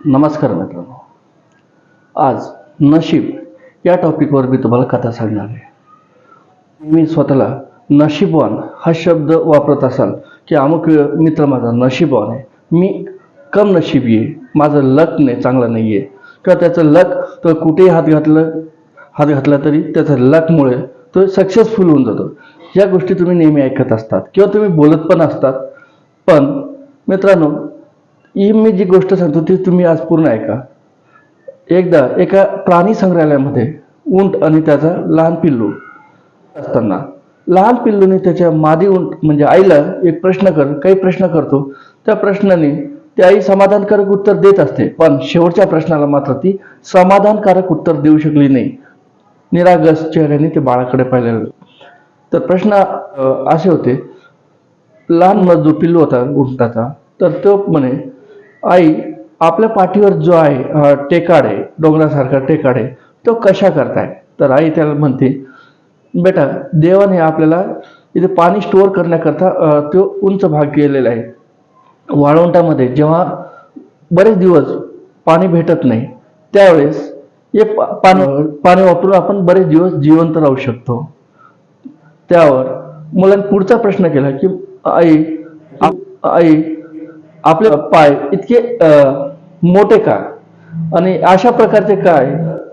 नमस्कार मित्रांनो. आज नशीब या टॉपिकवर मी तुम्हाला कथा सांगणार आहे. मी स्वतःला नशीबवान हा शब्द वापरत असाल की अमुक मित्र माझा नशीबवान आहे. मी कम नशीबी आहे माझं लक नाही चांगलं नाही आहे किंवा त्याचं लक तर कुठेही हात घातलं हात घातला तरी त्याचं लकमुळे तो सक्सेसफुल होऊन जातो. या गोष्टी तुम्ही नेहमी ऐकत असतात किंवा तुम्ही बोलत पण असतात. पण मित्रांनो ही मी जी गोष्ट सांगतो ती तुम्ही आज पूर्ण ऐका. एकदा एका प्राणी संग्रहालयामध्ये उंट आणि त्याचा लहान पिल्लू असताना लहान पिल्लूने त्याच्या मादी उंट म्हणजे आईला एक प्रश्न कर काही प्रश्न करतो त्या प्रश्नाने ती आई समाधानकारक उत्तर देत असते पण शेवटच्या प्रश्नाला मात्र ती समाधानकारक उत्तर देऊ शकली नाही. निरागस चेहऱ्याने ते बाळाकडे पाहिलेलं. तर प्रश्न असे होते लहान म- जो पिल्लू होता उंटाचा तर तो म्हणे आई आपल्या पाठीवर जो आहे टेकाड आहे डोंगरासारखा टेकाड आहे तो कशा करताय? तर आई त्याला म्हणते बेटा देवाने आपल्याला इथे पाणी स्टोअर करण्याकरता तो उंच भाग केलेला आहे. वाळवंटामध्ये जेव्हा बरेच दिवस पाणी भेटत नाही त्यावेळेस हे पाणी पाणी वापरून आपण बरेच दिवस जिवंत राहू शकतो. त्यावर मुलांनी पुढचा प्रश्न केला की आई आई आपले पाय इतके मोठे का? आणि अशा प्रकारचे काय?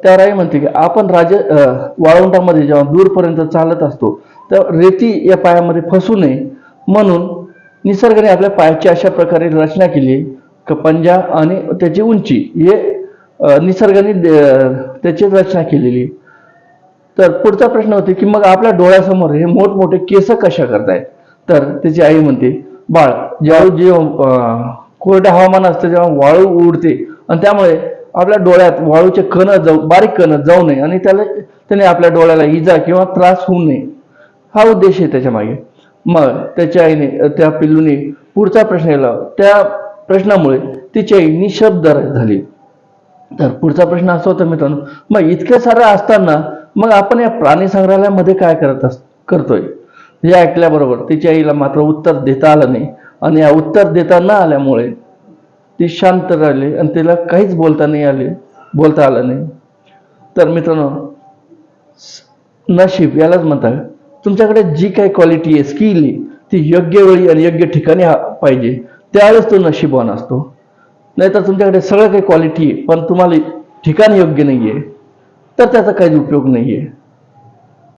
त्या आई म्हणते की आपण राज वाळवंटामध्ये जेव्हा दूरपर्यंत चालत असतो तर रेती या पायामध्ये फसू नये. म्हणून निसर्गाने आपल्या पायाची अशा प्रकारे रचना केली की पंजा आणि त्याची उंची हे निसर्गाने त्याची रचना केलेली तर पुढचा प्रश्न होते की मग आपल्या डोळ्यासमोर हे मोठमोठे केस कशा करतायत? तर त्याची आई म्हणते बाळ ज्यावेळी जे कोरड्या हवामान असतं जेव्हा वाळू उडते आणि त्यामुळे आपल्या डोळ्यात वाळूचे कण जाऊ बारीक कण जाऊ नये आणि त्याला त्याने आपल्या डोळ्याला इजा किंवा त्रास होऊ नये. हा उद्देश आहे त्याच्यामागे. मग त्याच्या आईने त्या पिल्लूने पुढचा प्रश्न केला. त्या प्रश्नामुळे तिची आई निशब्द झाली. तर पुढचा प्रश्न असा होता मित्रांनो मग इतक्या सारं असताना मग आपण या प्राणी संग्रहालयामध्ये काय करत अस करतोय? हे ऐकल्याबरोबर तिच्या आईला मात्र उत्तर देता आलं नाही. आणि या उत्तर देता न आल्यामुळे ती शांत राहिली आणि तिला काहीच बोलता नाही आले बोलता आलं नाही. तर मित्रांनो नशीब यालाच म्हणतात. तुमच्याकडे जी काही क्वालिटी आहे स्किल आहे ती योग्य वेळी आणि योग्य ठिकाणी हा- पाहिजे. त्यावेळेस तो नशीबवान असतो. नाहीतर तुमच्याकडे सगळं काही क्वालिटी आहे पण तुम्हाला ठिकाण योग्य नाही आहे तर त्याचा काहीच उपयोग नाही आहे